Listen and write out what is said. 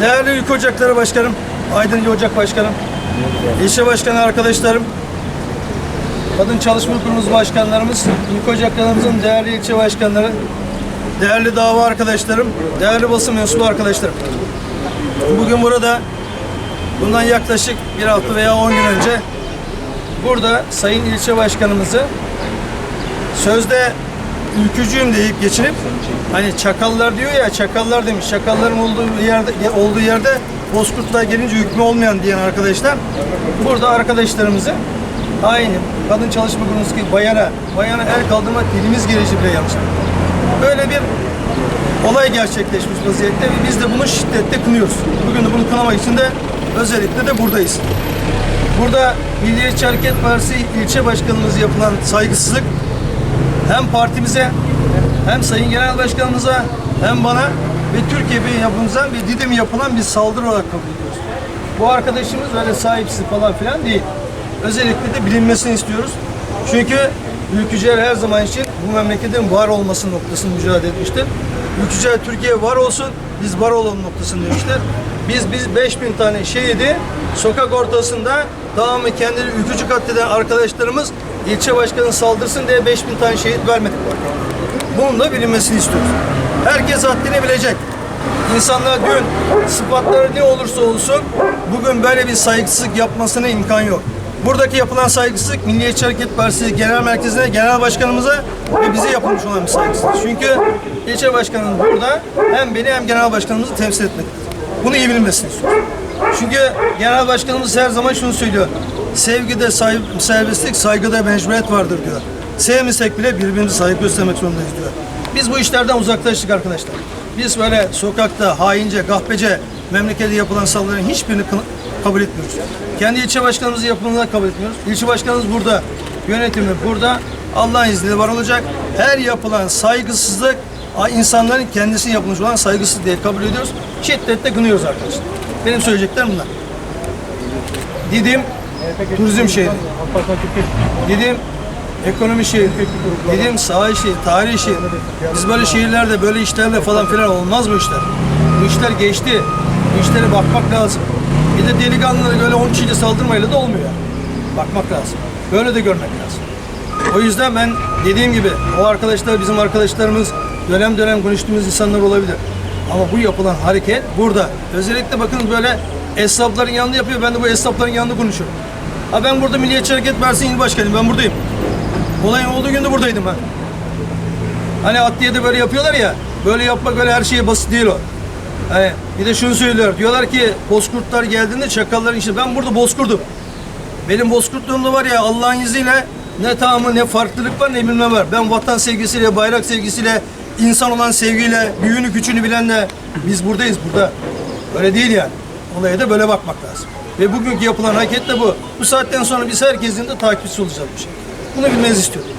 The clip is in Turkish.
Değerli Ülke Ocakları Başkanım, Aydın Ocak Başkanım, ilçe başkanı arkadaşlarım, Kadın Çalışma Kurumumuz başkanlarımız, Ülke Ocaklarımızın değerli ilçe başkanları, değerli dava arkadaşlarım, değerli basın mensubu arkadaşlarım. Bugün burada bundan yaklaşık bir hafta veya 10 gün önce burada Sayın İlçe Başkanımızı sözde ülkücüyüm deyip geçinip hani çakallar diyor ya çakallar demiş çakalların olduğu yerde olduğu yerde bozkurtlar gelince hükmü olmayan diyen arkadaşlar burada arkadaşlarımızı aynı kadın çalışma kurumundaki bayana bayana el kaldırma dilimiz gelişi bile yanlış. Böyle bir olay gerçekleşmiş vaziyette ve biz de bunu şiddetle kınıyoruz. Bugün de bunu kınamak için de özellikle de buradayız. Burada Milliyetçi Hareket Partisi ilçe başkanımız yapılan saygısızlık hem partimize hem Sayın Genel Başkanımıza hem bana ve Türkiye Bey yapımıza ve Didim yapılan bir saldırı olarak kabul ediyoruz. Bu arkadaşımız öyle sahipsiz falan filan değil. Özellikle de bilinmesini istiyoruz. Çünkü ülkücüler her zaman için bu memleketin var olması noktasını mücadele etmiştir. Ülkücüler Türkiye var olsun, biz var olalım noktasını demiştir. Biz biz 5000 tane şehidi sokak ortasında tamamı kendini ülkücü katleden arkadaşlarımız ilçe başkanı saldırsın diye 5000 tane şehit vermedik. Bunun da bilinmesini istiyoruz. Herkes haddini bilecek. İnsanlar dün sıfatları ne olursa olsun bugün böyle bir saygısızlık yapmasına imkan yok. Buradaki yapılan saygısızlık Milliyetçi Hareket Partisi Genel Merkezi'ne, Genel Başkanımıza ve bize yapılmış olan bir saygısızlık. Çünkü ilçe başkanımız burada hem beni hem genel başkanımızı temsil etmektedir. Bunu iyi bilinmesini istiyoruz. Çünkü genel başkanımız her zaman şunu söylüyor. Sevgide say- serbestlik, saygıda mecburiyet vardır diyor. Sevmesek bile birbirimize saygı göstermek zorundayız diyor. Biz bu işlerden uzaklaştık arkadaşlar. Biz böyle sokakta haince, gahpece memlekette yapılan saldırıların hiçbirini kabul etmiyoruz. Kendi ilçe başkanımızı yapımını kabul etmiyoruz. İlçe başkanımız burada, yönetimi burada. Allah'ın izniyle var olacak. Her yapılan saygısızlık insanların kendisine yapılmış olan saygısızlık diye kabul ediyoruz. Şiddetle kınıyoruz arkadaşlar. Benim söyleyeceklerim bunlar. Didim turizm şehri. Didim ekonomi şehri. Didim sahil şehri, tarihi şehri. Biz böyle şehirlerde böyle işlerle falan filan olmaz bu işler. Bu işler geçti. Bu işlere bakmak lazım. Bir de delikanlı böyle 10 kişiyle saldırmayla da olmuyor. Bakmak lazım. Böyle de görmek lazım. O yüzden ben dediğim gibi o arkadaşlar bizim arkadaşlarımız dönem dönem konuştuğumuz insanlar olabilir. Ama bu yapılan hareket burada. Özellikle bakın böyle esnafların yanında yapıyor. Ben de bu esnafların yanında konuşuyorum. Ha ben burada Milliyetçi Hareket Partisi İl Başkanıyım. Ben buradayım. Olayın olduğu günde buradaydım ben. Hani adliyede böyle yapıyorlar ya. Böyle yapmak öyle her şeye basit değil o. Hani bir de şunu söylüyor. Diyorlar ki bozkurtlar geldiğinde çakalların içinde. Ben burada bozkurdum. Benim bozkurtluğumda var ya Allah'ın izniyle ne tamamı ne farklılık var ne bilmem var. Ben vatan sevgisiyle, bayrak sevgisiyle, insan olan sevgiyle, büyüğünü küçüğünü bilenle biz buradayız burada. Öyle değil yani. Olaya da böyle bakmak lazım. Ve bugünkü yapılan hareket de bu. Bu saatten sonra biz herkesin de takipçisi olacağız bu şey. Bunu bilmenizi istiyorum.